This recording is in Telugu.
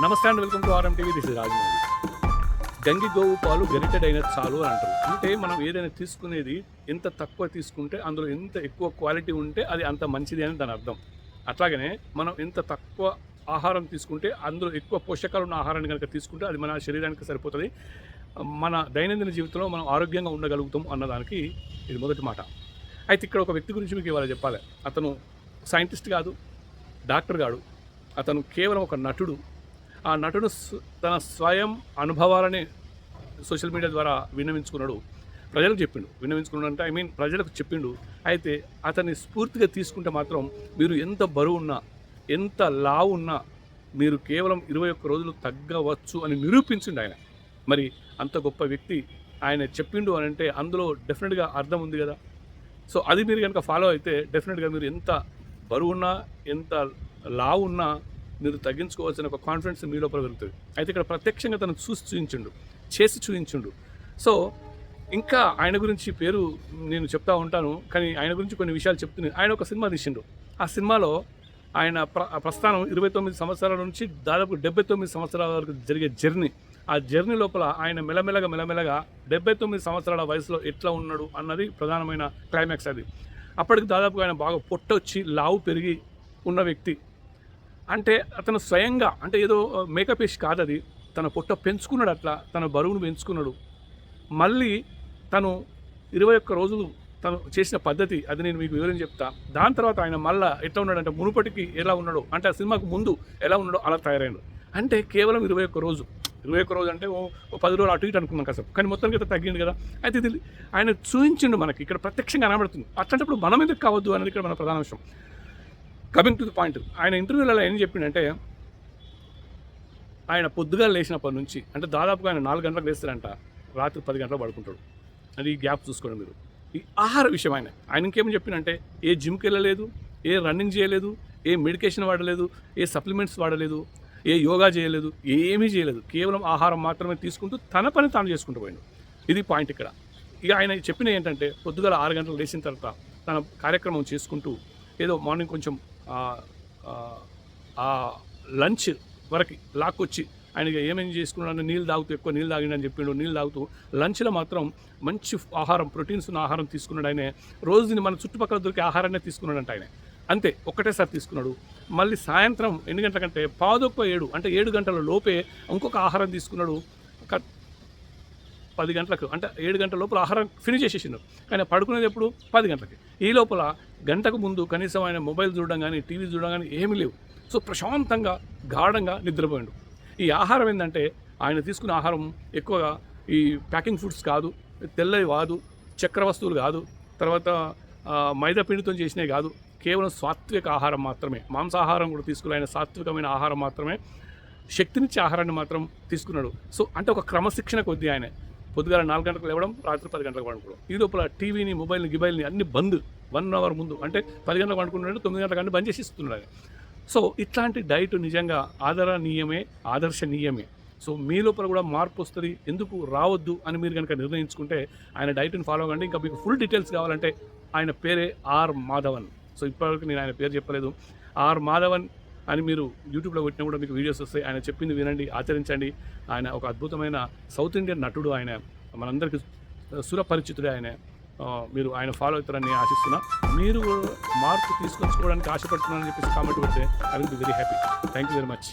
నమస్తే and welcome to RM TV this is Rajamouli. గంగి గోవు పాలు గరిటెడైన చాలు అని అంటారు. అంటే మనం ఏదైనా తీసుకునేది ఎంత తక్కువ తీసుకుంటే అందులో ఎంత ఎక్కువ క్వాలిటీ ఉంటే అది అంత మంచిది అని దాని అర్థం. అట్లాగనే మనం ఎంత తక్కువ ఆహారం తీసుకుంటే అందులో ఎక్కువ పోషకాలు ఉన్న ఆహారాన్ని కనుక తీసుకుంటే అది మన శరీరానికి సరిపోతుంది. మన దైనందిన జీవితంలో మనం ఆరోగ్యంగా ఉండగలుగుతాం అన్నదానికి ఇది మొదటి మాట. అయితే ఇక్కడ ఒక వ్యక్తి గురించి మీకు ఇవాళ చెప్పాలి. అతను సైంటిస్ట్ కాదు డాక్టర్ కాడు అతను కేవలం ఒక నటుడు. ఆ నటుడు తన స్వయం అనుభవాలని సోషల్ మీడియా ద్వారా విన్నవించుకున్నాడు. ప్రజలకు చెప్పిండు. విన్నవించుకున్నాడు అంటే ఐ మీన్ ప్రజలకు చెప్పిండు. అయితే అతన్ని స్ఫూర్తిగా తీసుకుంటే మాత్రం మీరు ఎంత బరువు ఉన్నా ఎంత లావు ఉన్నా మీరు కేవలం ఇరవై ఒక్క రోజులు తగ్గవచ్చు అని నిరూపించిండు ఆయన. మరి అంత గొప్ప వ్యక్తి ఆయన చెప్పిండు అని అంటే అందులో డెఫినెట్గా అర్థం ఉంది కదా. సో అది మీరు కనుక ఫాలో అయితే డెఫినెట్గా మీరు ఎంత బరువున్నా ఎంత లావు ఉన్నా మీరు తగ్గించుకోవాల్సిన ఒక కాన్ఫిడెన్స్ మీ లోపల పెరుగుతుంది. అయితే ఇక్కడ ప్రత్యక్షంగా తను చూసి చూయించుండు చేసి చూయించుండు సో ఇంకా ఆయన గురించి పేరు నేను చెప్తా ఉంటాను కానీ ఆయన గురించి కొన్ని విషయాలు చెప్తున్నాను ఆయన ఒక సినిమా తీసిండు. ఆ సినిమాలో ఆయన ప్ర ప్రస్థానం ఇరవై తొమ్మిది సంవత్సరాల నుంచి దాదాపు డెబ్బై తొమ్మిది సంవత్సరాల వరకు జరిగే జర్నీ. ఆ జర్నీ లోపల ఆయన మెలమెలగా మెలమెలగా డెబ్బై తొమ్మిది సంవత్సరాల వయసులో ఎట్లా ఉన్నాడు అన్నది ప్రధానమైన క్లైమాక్స్ అది. అప్పటికి దాదాపు ఆయన బాగా పొట్ట వచ్చి లావు పెరిగి ఉన్న వ్యక్తి. అంటే అతను స్వయంగా అంటే ఏదో మేకప్ వేసి కాదు అది. తన పొట్ట పెంచుకున్నాడు అట్లా తన బరువును పెంచుకున్నాడు. మళ్ళీ తను ఇరవై ఒక్క రోజులు తను చేసిన పద్ధతి అది నేను మీకు వివరించి చెప్తా. దాని తర్వాత ఆయన మళ్ళా ఎట్లా ఉన్నాడంటే మునుపటికి ఎలా ఉన్నాడో అంటే ఆ సినిమాకు ముందు ఎలా ఉన్నాడో అలా తయారైండు. అంటే కేవలం ఇరవై ఒక్క రోజు. ఇరవై ఒక్క రోజు అంటే ఓ ఓ పది రోజులు అటు ఇటు అనుకున్నాం కాసేపు. కానీ మొత్తానికి అయితే తగ్గింది కదా. అయితే ఇది ఆయన చూపించిండు మనకి. ఇక్కడ ప్రత్యక్షంగా కనబడుతుంది. అట్లాంటప్పుడు మనం ఎందుకు కావద్దు అనేది ఇక్కడ మన ప్రధాన విషయం. Coming to the point. ఆయన ఇంటర్వ్యూలలో ఏం చెప్పిండంటే ఆయన పొద్దుగా లేచినప్పటి నుంచి అంటే దాదాపుగా ఆయన నాలుగు గంటలకు లేస్తారంట రాత్రి పది గంటలకు పడుకుంటాడు. అది ఈ గ్యాప్ చూసుకోండి మీరు. ఈ ఆహార విషయం ఆయన. ఆయన ఇంకేమని చెప్పినంటే ఏ జిమ్కి వెళ్ళలేదు ఏ రన్నింగ్ చేయలేదు ఏ మెడికేషన్ వాడలేదు ఏ సప్లిమెంట్స్ వాడలేదు ఏ యోగా చేయలేదు ఏమీ చేయలేదు. కేవలం ఆహారం మాత్రమే తీసుకుంటూ తన పని తాను చేసుకుంటూ పోయాడు. ఇది పాయింట్ ఇక్కడ. ఇక ఆయన చెప్పిన ఏంటంటే పొద్దుగల ఆరు గంటలు లేచిన తర్వాత తన కార్యక్రమం చేసుకుంటూ ఏదో మార్నింగ్ కొంచెం ఆ, లంచ్ వరకు లాక్కొచ్చి ఆయన ఏమేమి చేసుకున్నాడు నీళ్ళు తాగుతూ ఎక్కువ నీళ్ళు తాగిండని చెప్పిండు. నీళ్ళు తాగుతూ లంచ్లో మాత్రం మంచి ఆహారం ప్రోటీన్స్ ఉన్న ఆహారం తీసుకున్నాడు ఆయన. రోజుని మన చుట్టుపక్కల దొరికే ఆహారాన్ని తీసుకున్నాడంట ఆయన. అంతే ఒక్కటేసారి తీసుకున్నాడు. మళ్ళీ సాయంత్రం ఎన్ని గంటలకంటే పాదొక్క ఏడు అంటే ఏడు గంటల లోపే ఇంకొక ఆహారం తీసుకున్నాడు. పది గంటలకు అంటే ఏడు గంటల లోపల ఆహారం ఫినిష్ చేసేసిండు. కానీ పడుకునేది ఎప్పుడు? పది గంటలకి. ఈ లోపల గంటకు ముందు కనీసం ఆయన మొబైల్ చూడడం కానీ టీవీ చూడడం కానీ ఏమీ లేవు. సో ప్రశాంతంగా గాఢంగా నిద్రపోయాడు. ఈ ఆహారం ఏంటంటే ఆయన తీసుకున్న ఆహారం ఎక్కువగా ఈ ప్యాకింగ్ ఫుడ్స్ కాదు తెల్లవి కాదు చక్ర వస్తువులు కాదు తర్వాత మైదా పిండితో చేసినవి కాదు కేవలం సాత్విక ఆహారం మాత్రమే. మాంసాహారం కూడా తీసుకుని ఆయన సాత్వికమైన ఆహారం మాత్రమే శక్తినిచ్చే ఆహారాన్ని మాత్రం తీసుకున్నాడు. సో అంటే ఒక క్రమశిక్షణ కొద్దీ ఆయన. పొద్దుగాల నాలుగు గంటలకు లేవడం రాత్రి పది గంటలకు పడుకోవడం. ఈ లోపల టీవీని మొబైల్ని గిబైల్ని అన్ని బంద్. వన్ అవర్ ముందు. అంటే పది గంటలకు పడుకున్నాడు తొమ్మిది గంటలకు అన్ని బంద్ చేసి ఇస్తున్నాడు. సో ఇట్లాంటి డైట్ నిజంగా ఆదరణీయమే ఆదర్శనీయమే. సో మీ లోపల కూడా మార్పు వస్తుంది. ఎందుకు రావద్దు అని మీరు కనుక నిర్ణయించుకుంటే ఆయన డైట్ని ఫాలో అవ్వండి. ఇంకా మీకు ఫుల్ డీటెయిల్స్ కావాలంటే ఆయన పేరే ఆర్ మాధవన్. సో ఇప్పటివరకు నేను ఆయన పేరు చెప్పలేదు. ఆర్ మాధవన్ అని మీరు యూట్యూబ్లో కొట్టినా కూడా మీకు వీడియోస్ వస్తాయి. ఆయన చెప్పింది వినండి ఆచరించండి. ఆయన ఒక అద్భుతమైన సౌత్ ఇండియన్ నటుడు ఆయన. మనందరికీ సురపరిచితుడే ఆయన. మీరు ఆయన ఫాలో అవుతారని నేను ఆశిస్తున్నా. మీరు మార్పు తీసుకొచ్చుకోవడానికి ఆశపడుతున్నారని చెప్పేసి కామెంట్ పెడితే I will be very happy thank you very much